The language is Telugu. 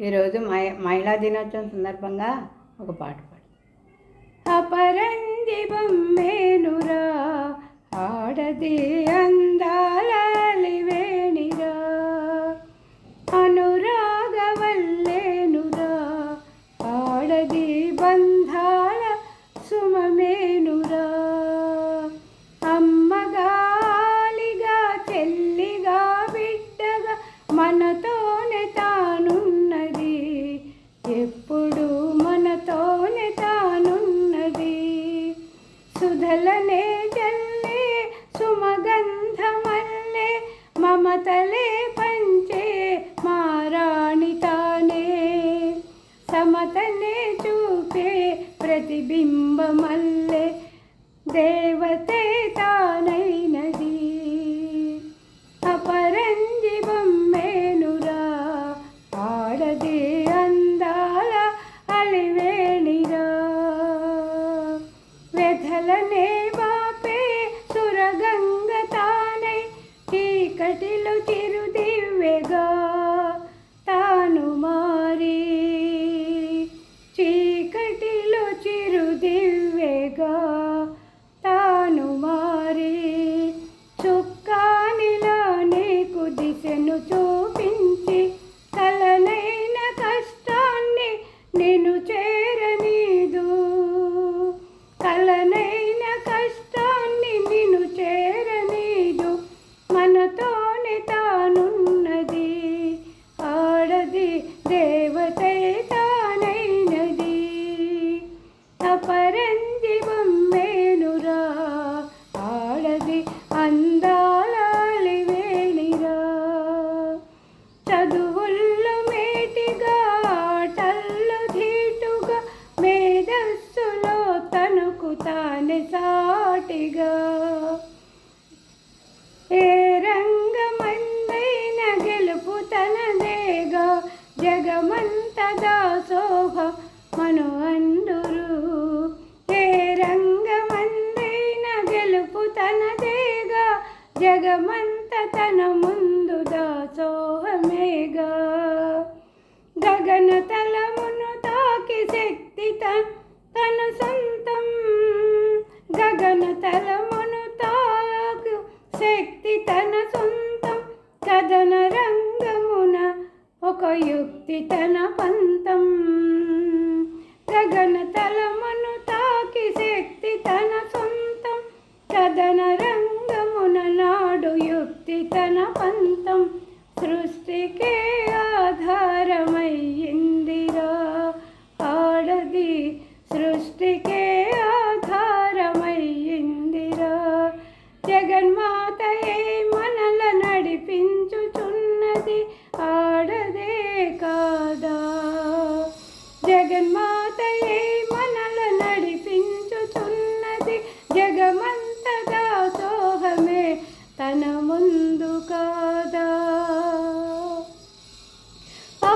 ఈరోజు మహి మహిళా దినోత్సవం సందర్భంగా ఒక పాట పాడు. అపరంజి బొమ్మేనురా ఆడది సుధలనే జల్లే సుమగంధమల్లే మమతలే పంచే మారాణి తానే. సమతనే చూపే ప్రతిబింబమల్లే వ్యధలనే బాపే సురగంగ తానై చీకటిలో చిరుదివ్వెగా చదువుల్లో మేటిగా ఆటల్లో ధీటుగా మేధస్సులో తనకు తానే సాటిగా. ఏ రంగమందైన గెలుపు తనదేగా జగమంత దాసోహ మను అందురు. ఏ రంగమందైన గెలుపు తనదేగా జగమంత తన ముందు దాసోహమే గగన తలమును తాకి శక్తి తన తన సొంతం గగన తలమును తాకు శక్తి తన సొంతం కథన రంగమున ఒక యుక్తి తన పంతం. గగన తలమును